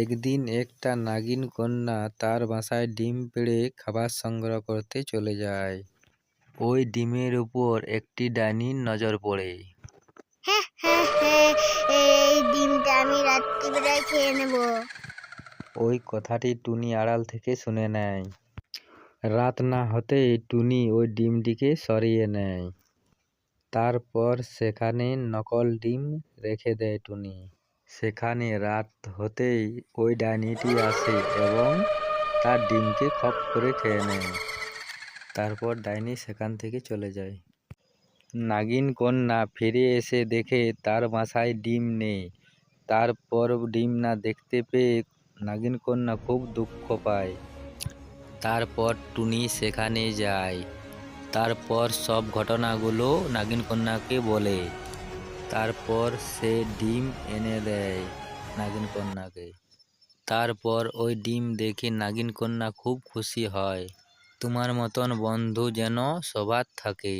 একদিন একটা নাগিন কন্যা তার বাসায় ডিম পেড়ে খাবার সংগ্রহ করতে চলে যায়। ওই ডিমের উপর একটি ডাইনির নজর পড়ে। হ্যাঁ হ্যাঁ হ্যাঁ এই ডিমটা আমি রাত্রিবেলায় খেয়ে নেব। ওই কথাটি টুনি আড়াল থেকে শুনে নেয়। রাত না হতেই টুনি ওই ডিমটিকে সরিয়ে নেয়। তারপর সেখানে নকল ডিম রেখে দেয় টুনি। সেখানে রাত হতেই ওই ডাইনিটি আসে এবং তার ডিমকে খপ করে খেয়ে নেয়। তারপর ডাইনি সেখান থেকে চলে যায়। নাগিন কন্যা ফিরে এসে দেখে তার বাসায় ডিম নেই। তারপর ডিম না দেখতে পেয়ে নাগিন কন্যা খুব দুঃখ পায়। তারপর টুনি সেখানে যায়। তারপর সব ঘটনাগুলো নাগিন কন্যাকে বলে। তারপর সে ডিম এনে দেয় নাগিন কন্যাকে তারপর ওই ডিম দেখে নাগিন কন্যা খুব খুশি হয়। তোমার মতন বন্ধু যেন সবার থাকে।